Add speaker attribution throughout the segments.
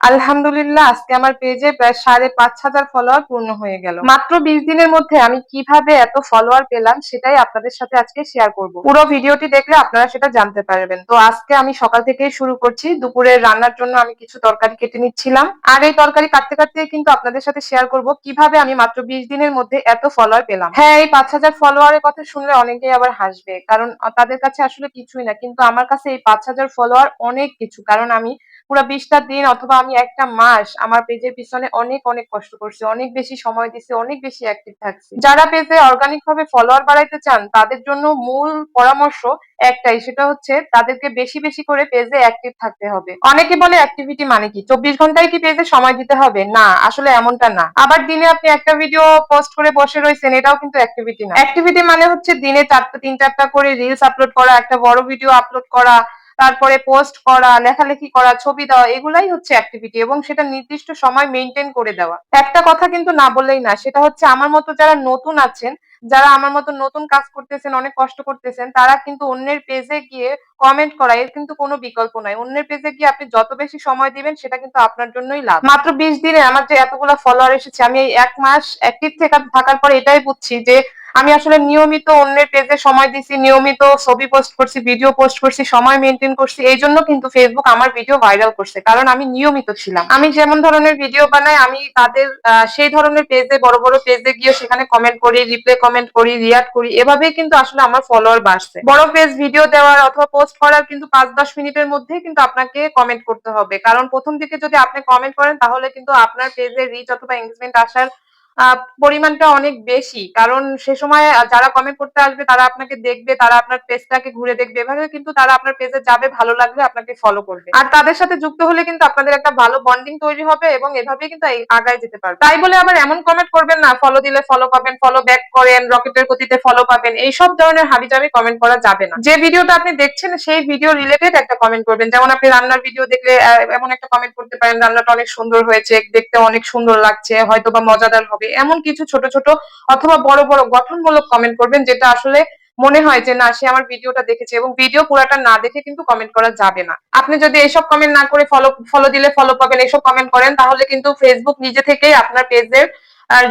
Speaker 1: আলহামদুলিল্লাহ, আজকে আমার পেজে প্রায় সাড়ে পাঁচ হাজার ফলোয়ার পূর্ণ হয়ে গেল। মাত্র বিশ দিনের মধ্যে আমি কীভাবে এত ফলোয়ার পেলাম সেটাই আপনাদের সাথে আজকে শেয়ার করব। পুরো ভিডিওটি দেখলে আপনারা সেটা জানতে পারবেন। তো আজকে আমি সকাল থেকেই শুরু করছি। দুপুরের রান্নার জন্য আমি কিছু তরকারি কেটে নিচ্ছিলাম। আর এই তরকারি কাটতে কাটতে কিন্তু আপনাদের সাথে শেয়ার করব কীভাবে আমি মাত্র বিশ দিনের মধ্যে এত ফলোয়ার পেলাম। হ্যাঁ এই পাঁচ হাজার ফলোয়ারের কথা শুনলে অনেকেই আবার হাসবে। কারণ তাদের কাছে আসলে কিছুই না। কিন্তু আমার কাছে এই পাঁচ হাজার ফলোয়ার অনেক কিছু। কারণ আমি পুরো বিশটা দিন অথবা আমি একটা মাস আমার পেজের পিছনে অনেক অনেক কষ্ট করছি, অনেক বেশি সময় দিছি, অনেক বেশি অ্যাক্টিভ থাকছি। যারা পেজে অর্গানিক ভাবে ফলোয়ার বাড়াইতে চান, তাদের জন্য মূল পরামর্শ একটাই, সেটা হচ্ছে তাদেরকে বেশি বেশি করে পেজে অ্যাক্টিভ থাকতে হবে। অনেকে বলে অ্যাক্টিভিটি মানে কি? চব্বিশ ঘন্টায় কি পেজে সময় দিতে হবে? না, আসলে এমনটা না। আবার দিনে আপনি একটা ভিডিও পোস্ট করে বসে রয়েছেন, এটাও কিন্তু অ্যাক্টিভিটি না। অ্যাক্টিভিটি মানে হচ্ছে দিনে চারটা, তিন চারটা করে রিলস আপলোড করা, একটা বড় ভিডিও আপলোড করা তারপরে পোস্ট করা, লেখালেখি করা, ছবি দেওয়া, এগুলাই হচ্ছে অ্যাক্টিভিটি এবং সেটা নির্দিষ্ট সময় মেনটেন করে দেওয়া। একটা কথা কিন্তু না বললেই না, সেটা হচ্ছে আমার মতো যারা নতুন আছেন, যারা আমার মতো নতুন কাজ করতেছেন, অনেক কষ্ট করতেছেন, তারা কিন্তু অন্যের পেজে গিয়ে কমেন্ট করা, এর কিন্তু কোনো বিকল্প নাই। অন্যের পেজে গিয়ে আপনি যত বেশি সময় দিবেন, সেটা কিন্তু আপনার জন্যই লাভ। মাত্র বিশ দিনে আমার যে এতগুলো ফলোয়ার এসেছে, আমি এক মাস অ্যাক্টিভ থেকে থাকার পর এটাই বুঝছি যে আমি আসলে নিয়মিত অন্যের পেজে সময় দিছি, নিয়মিত ছবি পোস্ট করছি ভিডিও পোস্ট করছি, সময় মেনটেন করছি, এই জন্য কিন্তু ফেসবুক আমার ভিডিও ভাইরাল করছে, কারণ আমি নিয়মিত ছিলাম। আমি যেমন ধরনের ভিডিও বানাই, আমি তাদের সেই ধরনের পেজে বড় বড় পেজে গিয়ে সেখানে কমেন্ট করি রিপ্লে কমেন্ট করি রিয়াক্ট করি, এভাবেই কিন্তু আসলে আমার ফলোয়ার বাড়ছে। বড় পেজ ভিডিও দেওয়ার অথবা পোস্ট করার কিন্তু পাঁচ দশ মিনিটের মধ্যেই কিন্তু আপনাকে কমেন্ট করতে হবে, কারণ প্রথম দিকে যদি আপনি কমেন্ট করেন, তাহলে কিন্তু আপনার পেজে রিচ অথবা এঙ্গেজমেন্ট আসার পরিমাণটা অনেক বেশি। কারণ সে সময় যারা কমেন্ট করতে আসবে, তারা আপনাকে দেখবে, তারা আপনার পেজটাকে ঘুরে দেখবে। এভাবে কিন্তু তারা আপনার পেজে যাবে, ভালো লাগবে, আপনাকে ফলো করবে। আর তাদের সাথে যুক্ত হলে কিন্তু আপনাদের একটা ভালো বন্ডিং তৈরি হবে এবং এভাবেই কিন্তু আগায় যেতে পারবে। তাই বলে আবার এমন কমেন্ট করবেন না ফলো দিলে ফলো পাবেন ফলো ব্যাক করেন, রকেটের গতিতে ফলো পাবেন, এইসব ধরনের হাবিজাবি কমেন্ট করা যাবে না। যে ভিডিওটা আপনি দেখছেন, সেই ভিডিও রিলেটেড একটা কমেন্ট করবেন। যেমন আপনি রান্নার ভিডিও দেখলে এমন একটা কমেন্ট করতে পারেন, রান্নাটা অনেক সুন্দর হয়েছে, দেখতে অনেক সুন্দর লাগছে হয়তো বা মজাদার হবে। এমন কিছু ছোট ছোট অথবা বড় বড় গঠনমূলক কমেন্ট করবেন যেটা আসলে মনে হয় যে, না, সে আমার ভিডিওটা দেখেছে এবং ভিডিও পুরাটা না দেখে কিন্তু কমেন্ট করা যাবে না। আপনি যদি এইসব কমেন্ট না করে ফলো ফলো দিলে ফলো পাবেন এইসব কমেন্ট করেন, তাহলে কিন্তু ফেসবুক নিজে থেকেই আপনার পেজের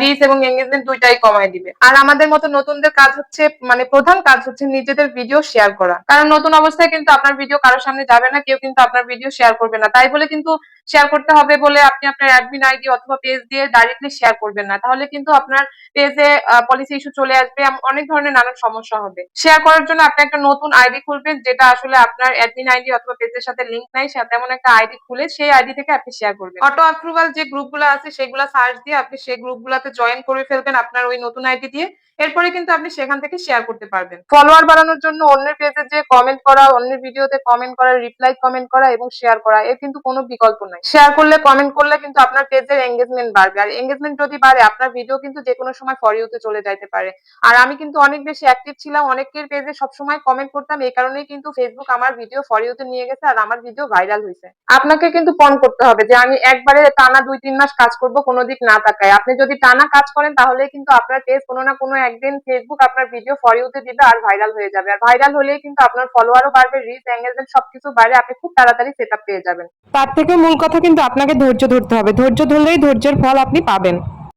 Speaker 1: রিচ এবং এঙ্গেজমেন্ট দুইটাই কমায় দিবে। আর আমাদের মতো নতুনদের কাজ হচ্ছে মানে প্রধান কাজ হচ্ছে নিজেদের ভিডিও শেয়ার করা। কারণ নতুন অবস্থায় কিন্তু আপনার ভিডিও কারোর সামনে যাবে না, কেউ কিন্তু আপনার ভিডিও শেয়ার করবে না। তাই বলে কিন্তু শেয়ার করতে হবে বলে আপনি আপনার অ্যাডমিন আইডি অথবা পেজ দিয়ে ডাইরেক্টলি শেয়ার করবেন না। তাহলে কিন্তু আপনার পেজে পলিসি ইস্যু চলে আসবে অনেক ধরনের নানান সমস্যা হবে। শেয়ার করার জন্য আপনি একটা নতুন আইডি খুলবেন, যেটা আসলে আপনার অ্যাডমিন আইডি অথবা পেজের সাথে লিঙ্ক নাই তেমন একটা আইডি খুলে সেই আইডি থেকে আপনি শেয়ার করবেন। অটো অ্যাপ্রুভাল যে গ্রুপগুলো আছে, সেগুলো সার্চ দিয়ে আপনি সেই গ্রুপগুলোতে জয়েন করে ফেলবেন আপনার ওই নতুন আইডি দিয়ে। এরপরে কিন্তু আপনি সেখান থেকে শেয়ার করতে পারবেন। ফলোয়ার বাড়ানোর জন্য অন্যের পেজে যে কমেন্ট করা, অন্যের ভিডিওতে কমেন্ট করা রিপ্লাই কমেন্ট করা এবং শেয়ার করা, এর কিন্তু কোনো বিকল্প নাই। শেয়ার করলে কমেন্ট করলে কিন্তু আপনার পেজের এঙ্গেজমেন্ট বাড়বে। আর এঙ্গেজমেন্ট যদি বাড়ে, আপনার ভিডিও কিন্তু যে কোনো সময় ফর ইউতে চলে যাইতে পারে। আর আমি কিন্তু অনেক বেশি অ্যাক্টিভ ছিলাম, অনেকের পেজে সবসময় কমেন্ট করতাম। এই কারণেই কিন্তু ফেসবুক আমার ভিডিও ফর ইউতে নিয়ে গেছে আর আমার ভিডিও ভাইরাল হয়েছে আপনাকে কিন্তু পণ করতে হবে যে আমি একবারে টানা দুই তিন মাস কাজ করব, কোনো দিক না তাকায়। আপনি যদি টানা কাজ করেন, তাহলে কিন্তু আপনার পেজ কোনো না কোনো একদিন ফেসবুক আপনার ভিডিও ফর ইউতে দিবে আর ভাইরাল হয়ে যাবে। আর ভাইরাল হলে কিন্তু আপনার ফলোয়ারও বাড়বে রিচ এঙ্গেজমেন্ট সবকিছু বাড়ে, আপনি খুব তাড়াতাড়ি সেট পেয়ে যাবেন। তার থেকে মূল কথা কিন্তু আপনাকে ধৈর্য ধরতে হবে। ধৈর্য ধরলেই ধৈর্যের ফল আপনি পাবেন।